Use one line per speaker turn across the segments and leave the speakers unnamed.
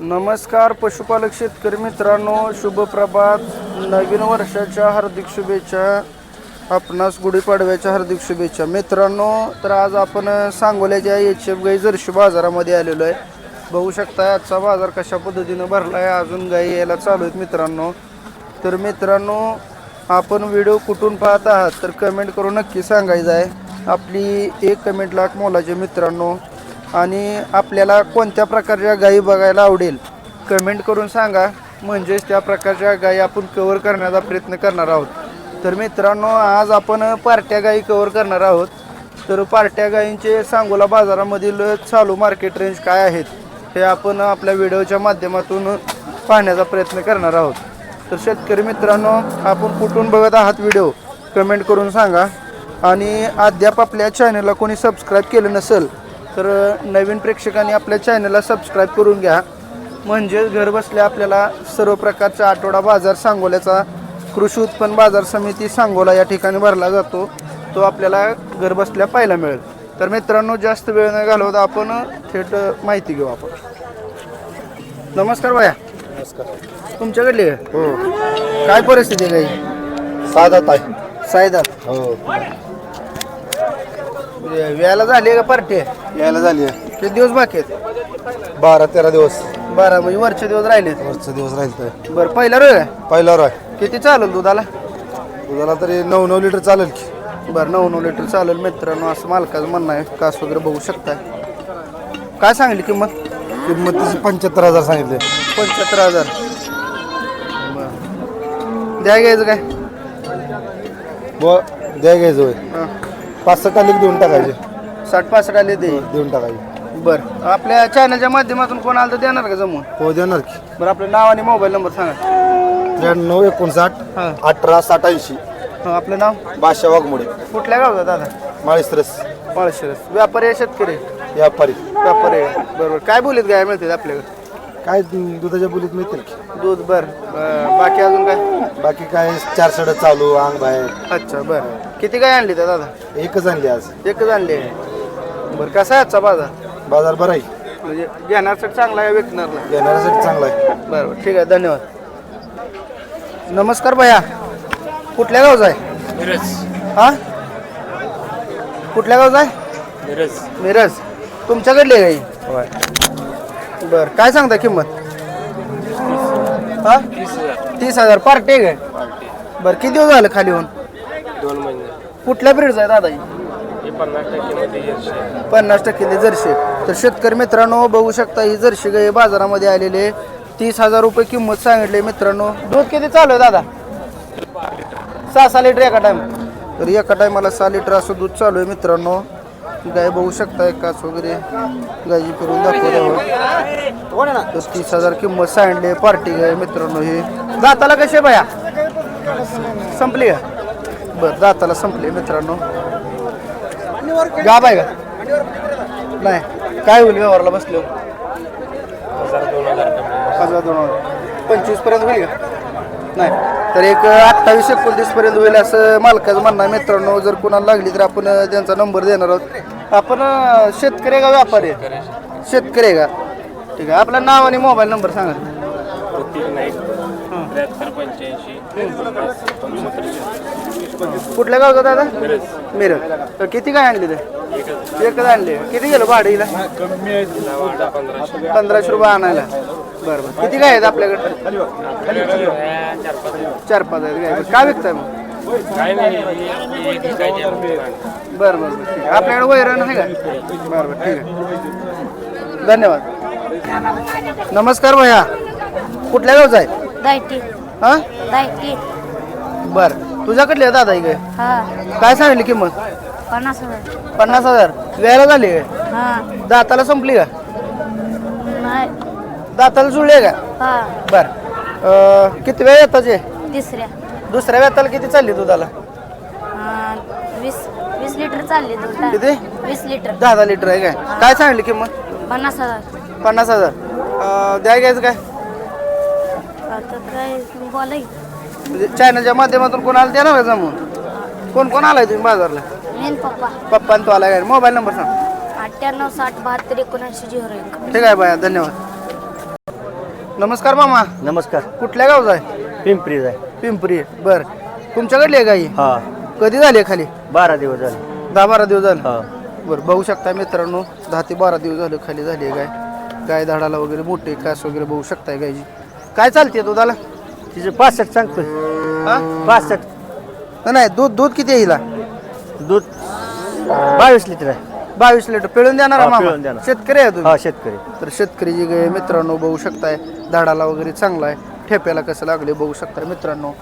नमस्कार पशुपालक शेतकरी मित्रांनो शुभ प्रभात. नवीन वर्षाच्या हार्दिक शुभेच्छा आपणास गुढीपाडव्याच्या हार्दिक शुभेच्छा. मित्रांनो तर आज आपण सांगोल्याच्या एच एफ गाई जर्शी बाजारामध्ये आलेलो आहे. बघू शकता आजचा बाजार कशा पद्धतीनं भरला आहे अजून गाई यायला चालू आहेत मित्रांनो. तर मित्रांनो आपण व्हिडिओ कुठून पाहत आहात तर कमेंट करून नक्की सांगायचं आहे. आपली एक कमेंट लाख मोलाचे मित्रांनो आणि आपल्याला कोणत्या प्रकारच्या गायी बघायला आवडेल कमेंट करून सांगा. म्हणजेच त्या प्रकारच्या गायी आपण कवर करण्याचा प्रयत्न करणार आहोत. तर मित्रांनो आज आपण पार्ट्या गायी कवर करणार आहोत. तर पार्ट्या गायींचे सांगोला बाजारामधील चालू मार्केट रेंज काय आहेत हे आपण आपल्या व्हिडिओच्या माध्यमातून पाहण्याचा प्रयत्न करणार आहोत. तर शेतकरी मित्रांनो आपण कुठून बघत आहात व्हिडिओ कमेंट करून सांगा. आणि अद्याप आपल्या चॅनलला कोणी सबस्क्राईब केलं नसेल तर नवीन प्रेक्षकांनी आपल्या चॅनलला सबस्क्राईब करून घ्या. म्हणजेच घर बसल्या आपल्याला सर्व प्रकारचा आठवडा बाजार सांगोल्याचा कृषी उत्पन्न बाजार समिती सांगोला या ठिकाणी भरला जातो. तो आपल्याला घर बसल्या पाहायला मिळेल. तर मित्रांनो जास्त वेळ न घालवता आपण थेट माहिती घेऊ आपण. नमस्कार बाया तुमच्याकडली आहे?
हो.
काय परिस्थिती आहे काही
साधात आहे.
सायदात.
हो.
व्याला झाली का पार्टी?
यायला झाली आहे.
किती दिवस बाकी आहेत?
बारा तेरा दिवस.
बारा म्हणजे वरचे दिवस राहिले.
वरचे दिवस राहील
बरं पहिला आहे?
पहिल्यावर आहे.
किती चालेल दुधाला?
दुधाला तरी नऊ नऊ लिटर चालेल की.
बरं नऊ नऊ लिटर चालेल. मित्रांनो असं मालकाचं म्हणणं आहे. कास वगैरे बघू शकताय. काय सांगली किंमत?
किंमत तिची पंच्याहत्तर हजार सांगितले.
पंच्याहत्तर हजार. बरं. द्या घ्यायचं काय?
व द्या घ्यायचं होय.
हां.
पाच सहा तालीक देऊन टाकायचे.
साठ पासष्ट आले दे
देऊन टाकायचे
बरं. आपल्या चॅनलच्या माध्यमातून कोण आलं तर देणार का जमून?
हो देणार की.
बरं आपलं नाव आणि मोबाईल नंबर सांगा.
त्र्याण्णव एकोणसाठ
हां.
अठरा साठ ऐंशी.
हां आपलं नाव?
बादशा वाघमोडे.
कुठल्या गावचा दादा?
माळीसरस
माळशिरस. व्यापारी आहे शेतकरी?
व्यापारी.
व्यापारी आहे. बरोबर. काय बोलीत गाय मिळते आपल्याकडे?
काय दुधाच्या बोलीत मिळतील की?
दूध बर. अं, बाकी अजून काय?
बाकी काय चार सड चालू अंग बाहेर.
अच्छा बर. किती काय आणली त्या दादा?
एकच आणली आज.
एकच आणली आहे. बरं कसा आहे आजचा बाजार?
बाजार बरा आहे.
म्हणजे घेण्यासाठी चांगला आहे विकणारला?
घेणाऱ्यासाठी चांगला आहे.
बरं ठीक आहे धन्यवाद. नमस्कार भैया. कुठल्या गावचा आहे? हा? कुठल्या गावचा आहे? मिरज. तुमच्याकडली आहे गाई? बर काय सांगता किंमत? हा? तीस हजार. पार्टी आहे काय? बरं किती दिवस झालं खाली होऊन?
दोन महिने.
कुठल्या ब्रीडचा आहे दादाजी
हे? पन्नास टक्के यश आहे.
पन्नास टक्के जर्शी तर शेतकरी मित्रांनो बघू शकता ही जर्शी गाई बाजारामध्ये आलेले तीस हजार रुपये किंमत सांगितली मित्रांनो. दूध किती चालू आहे दादा? सहा सहा लिटर एका टाइम तर एका टायमाला सहा लिटर असं दूध चालू आहे मित्रांनो. गाय बघू शकता काच वगैरे गायची करून दाखवल्यावर तर तीस हजार किंमत सांगितली पार्टी गाय मित्रांनो हे. दाताला कसे बाया संपली का? बरं दाताला संपली मित्रांनो. गाब आहे का? नाही. काय होईल व्यवहारला बसलो?
हजार दोन हजार
पंचवीसपर्यंत होईल का? नाही. तर एक अठ्ठावीस एकोणतीस पर्यंत होईल असं मालकाचं म्हणणं आहे मित्रांनो. जर कोणाला लागली तर आपण त्यांचा नंबर देणार आहोत. आपण शेतकरी आहे का व्यापारी? आहे? शेतकरी. आहे का? ठीक आहे. आपलं नाव आणि मोबाईल नंबर सांगा.
नाईक त्र्याहत्तर पंच्याऐंशी
कुठल्या गावचा दादा? मिरज. तर किती काय आणली ते? एकच आणली. किती गेलं भाडीला?
पंधराशे
रुपये आणायला. बरं बरं. किती काय आहेत आपल्याकडे?
चार पाच
आहेत काय काय विकताय मग. बरं बरं बरं. ठीक आहे. आपल्याकडे वैरण आहे का? बरं बरं. ठीक आहे. धन्यवाद. नमस्कार भैया. कुठल्या गावचा आहे? हा? बरं. तुझ्याकडली आहे दादा ही काय?
हा.
काय सांगितली किंमत?
पन्नास हजार.
पन्नास हजार. वेळेला झाली काय?
हा.
दाताला संपली का?
नाही.
दाताला जुळली आहे का?
हा.
बरं. अं, किती वेळ येताचे
तिसऱ्या.
दुसऱ्या वेताला किती चालली दुधाला?
हा, वीस वीस लिटर चालले दूध.
किती?
वीस लिटर.
दहा दहा लिटर आहे काय? काय सांगितली किंमत?
पन्नास हजार.
पन्नास हजार. अं, द्या घ्यायचं काय?
आता काय बोलाय
म्हणजे चॅनलच्या माध्यमातून कोण आलं देणार का जमून. कोण कोण आलाय तुम्ही बाजारला?
मेन पप्पा.
पप्पा तो आलाय काय? मोबाईल नंबर सांग.
अठ्ठ्याण्णव साठ बहात्तर एकोणऐंशी झिरो एक.
ठीक आहे बाया धन्यवाद. नमस्कार मामा.
नमस्कार.
कुठल्या गावचा आहे?
पिंपरीच आहे.
पिंपरी बर. तुमच्याकडली आहे गाई?
हा.
कधी झाली आहे खाली?
बारा दिवस झाले.
दहा बारा दिवस झाले.
हा.
बरं बघू शकता मित्रांनो दहा ते बारा दिवस झालं खाली झाली आहे गाय. गाय धाडाला वगैरे मोठे कास वगैरे बघू शकताय गायची काय चालते दुधाला?
तिचं पासष्ट सांगतोय.
हा?
पासष्ट.
नाही, नाही दूध दूध किती आहे हिला?
दूध बावीस लिटर आहे.
बावीस लिटर. पिळून देणार
हा,
मामा?
पिळून देणार.
शेतकरी आहे तुम्ही?
हा शेतकरी.
तर शेतकरी गाय मित्रांनो बघू शकताय धाडाला वगैरे चांगला आहे. ठेप्याला कसं लागले बघू शकताय मित्रांनो.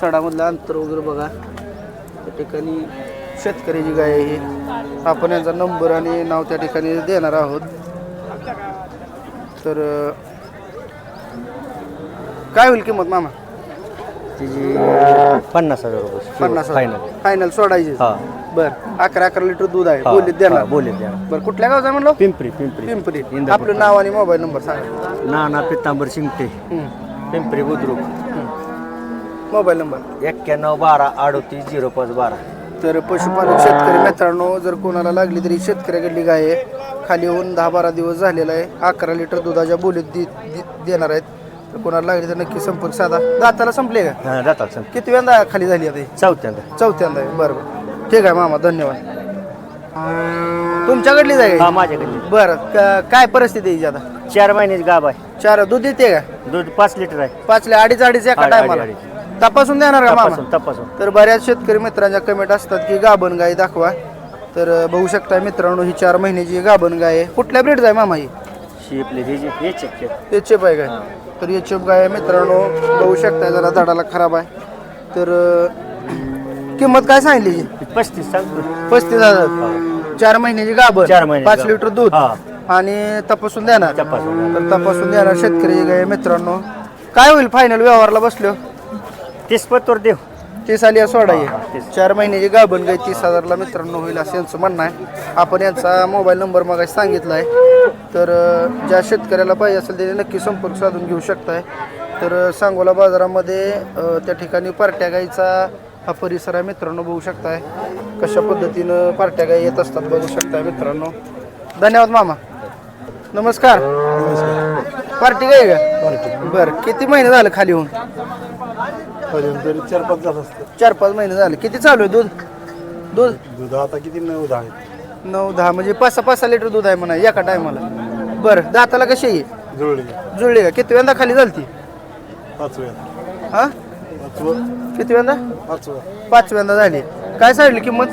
सडामधलं अंतर वगैरे बघा. त्या ठिकाणी शेतकऱ्याची गाय आहे ही आपण यांचा नंबर आणि नाव त्या ठिकाणी देणार आहोत. तर अं, काय होईल किंमत मामा?
तिची पन्नास हजार रुपये.
पन्नास
फायनल
फायनल सोडायची.
हा.
बर. अकरा अकरा लिटर दूध आहे. बोलीत देणार
हा, बोलीत देणार.
बरं कुठल्या गावचा म्हणलो?
पिंपरी पिंपरी.
पिंपरी.
इंदापूर.
आपलं नाव आणि मोबाईल नंबर सांगा.
नाना पितांबर शिंगटे. पिंपरी बुद्रुक.
Mobile number.
एक्क्याण्णव बारा अडोतीस झिरो पाच बारा.
तर पशुपालक शेतकरी मित्रांनो जर कोणाला लागली तरी शेतकऱ्याकडली गाय आहे. खाली होऊन दहा बारा दिवस झालेला आहे. अकरा लिटर दुधाच्या बोलीत दे- दे- देणार आहेत. तर कोणाला लागली तर नक्की संपर्क साधा. दाताला संपले का?
हा जातात सर
किती वेळा खाली झाली आता ही?
चौथ्यांदा.
चौथ्यांदा आहे. बरं बरं. ठीक आहे मामा धन्यवाद. तुमच्याकडली जाय
हा? माझ्याकडे
बरं क- काय परिस्थिती आहे हिची आता?
चार महिन्याची गाब आहे.
चार दूध देते का?
दूध पाच लिटर आहे.
पाचले अडीच अडीच एका
अडीच-
टायमाला. तपासून देणार का मामा?
तपासून तपासून.
तर बऱ्याच शेतकरी मित्रांच्या कमेंट असतात की गाभण गाय दाखवा. तर अं, बघू शकता मित्रांनो ही चार महिन्याची गाभण गाय आहे. कुठल्या ब्रीडचा आहे मामा ही?
शिपले हे चेक केलं
एचएफ आहे. काय? तर एचएफ गाय आहे? मित्रांनो बघू शकता जरा झाडाला खराब आहे. तर अं, किंमत काय सांगितली हिची?
पस्तीस सांगतो
पस्तीस हजार. चार महिन्याची गाभण.
चार महिन्याची
पाच. लिटर दूध.
हा.
आणि तपासून देणार.
तपासून
तर तपासून देणार शेतकरी गाय आहे मित्रांनो. काय होईल फायनल व्यवहारला बसलो?
तीस पत्तर देव
तीस आली सोडा
हा,
आहे
तीस.
चार महिन्याची गाभण गाय तीस हजारला मित्रांनो होईल असं यांचं म्हणणं आहे. आपण यांचा मोबाईल नंबर मग सांगितला आहे. तर ज्या शेतकऱ्याला पाहिजे असेल त्याने नक्की संपर्क साधून घेऊ शकताय. तर सांगोला बाजारामध्ये त्या ठिकाणी पार्ट्या गाईचा हा परिसर आहे मित्रांनो बघू शकताय. कशा पद्धतीनं पार्ट्या गाई येत असतात बघू शकताय मित्रांनो. धन्यवाद मामा. नमस्कार. पार्टी गाय का? बरं किती महिने झाले खाली होऊन?
चार पाच जात असते.
चार पाच महिने झाले. किती चालू आहे दूध? दूध?
दूध आता किती नऊ दहा.
नऊ दहा म्हणजे पाच सहा पाच सहा लिटर दूध आहे म्हणा एका टायमाला. बरं दाताला कशी आहे
जुळली.
जुळली का? किती वेळा खाली झालती?
पाचव्या
हा?
पाचवं
किती वेळा
पाचवं
पाचव्यांदा झाली. काय सांगितली किंमत?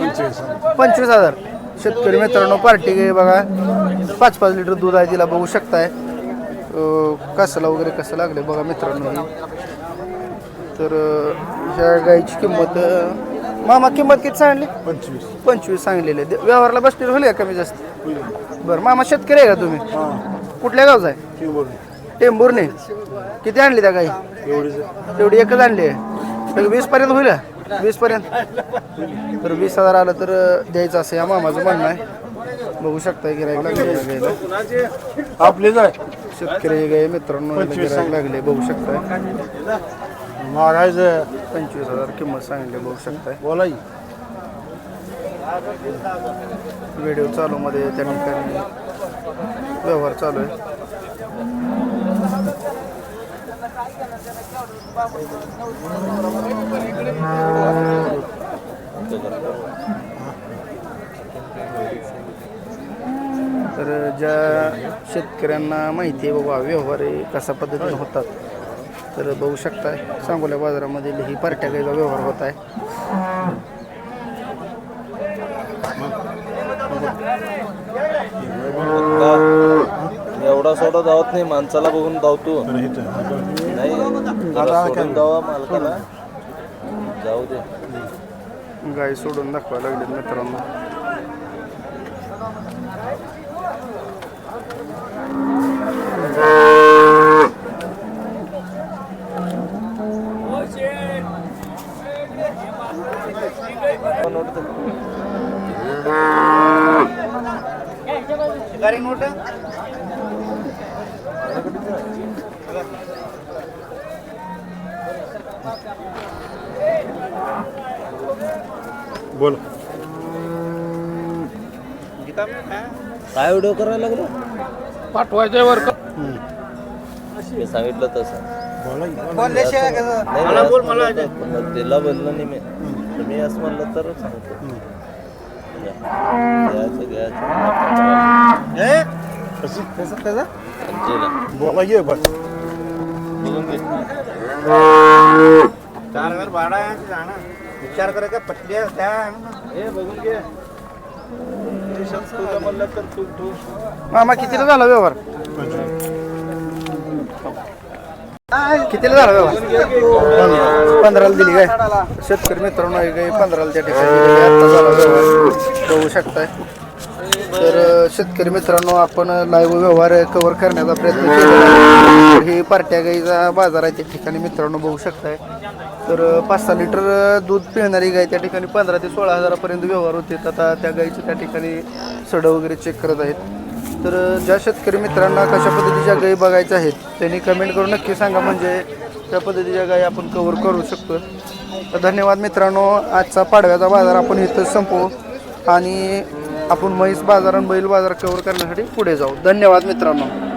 पंचवीस.
पंचवीस हजार. शेतकरी मित्रांनो पार्टी गे बघा. पाच पाच लिटर दूध आहे तिला बघू शकताय. अं, कासाला वगैरे कसं लागले बघा मित्रांनो. ही. तर अं, ह्या गायची किंमत अं, मामा किंमत किती सांगली?
पंचवीस.
पंचवीस सांगलेले व्यवहारला बसतील होईल का कमी जास्त? बरं मामा शेतकरी आहे का तुम्ही? कुठल्या गावचा आहे? टेंभूरने किती आणली त्या गाई? तेवढी एकच आणली आहे. वीस पर्यंत होईल का? वीस पर्यंत. तर वीस हजार आलं तर द्यायचं असं या मामाचं म्हणणं आहे. बघू शकता गिरायक लागले या गाईला.
आपलीच आहे.
शेतकरी गाय मित्रांनो गिरायक लागले बघू शकताय.
मागायचं
पंचवीस हजार किंमत सांगितली बघू शकताय.
बोलाई
व्हिडिओ चालू मध्ये त्या ठिकाणी व्यवहार चालू आहे. तर ज्या शेतकऱ्यांना माहिती आहे बाबा व्यवहार कशा पद्धतीने होतात? तर बघू शकताय सांगोल्या बाजारामध्ये ही पार्ट्या गाईचा व्यवहार होत आहे.
एवढा सोडा धावत नाही माणसाला बघून धावतो. नाही धावा मालकाला. जाऊ दे.
गाय सोडून दाखवायला लागले मित्रांनो. गाडी नोट
बोल.
काय? व्हिडिओ करायला लागलो?
पाठवायचं वर
मी सांगितलं तसं.
बोला की, बोला.
पण तिला बोललो नाही मी. तुम्ही असं म्हणलं तर सांगतो. घ्यायचं
कशी?
पंचेला.
बोला की बस.
बघून घे. हे बघून घे. म्हणलं तर तू तू
मामा कितीला झाला व्यवहार? कितीला झाला व्यवहार पंधराला दिली काय? शेतकरी मित्रांनो आहे काही पंधराला त्या ठिकाणी दिलेली आहे. आत्ता झाला व्यवहार बघू शकताय. तर शेतकरी मित्रांनो आपण लाईव्ह व्यवहार कव्हर करण्याचा प्रयत्न केला हे पार्ट्या गाईचा बाजार आहे त्या ठिकाणी मित्रांनो बघू शकताय. तर पाच सहा लिटर दूध पिळणारी गाय त्या ठिकाणी पंधरा ते सोळा हजारापर्यंत व्यवहार होते. आता त्या गाईचे त्या ठिकाणी सडं वगैरे चेक करत आहेत. तर ज्या शेतकरी मित्रांना कशा पद्धतीच्या गायी बघायच्या आहेत त्यांनी कमेंट करून नक्की सांगा. म्हणजे त्या पद्धतीच्या गायी आपण कवर करू शकतो. तर धन्यवाद मित्रांनो. आजचा पाडव्याचा बाजार आपण इथं संपवू आणि आपण म्हैस बाजार आणि बैल बाजार कवर करण्यासाठी पुढे जाऊ. धन्यवाद मित्रांनो.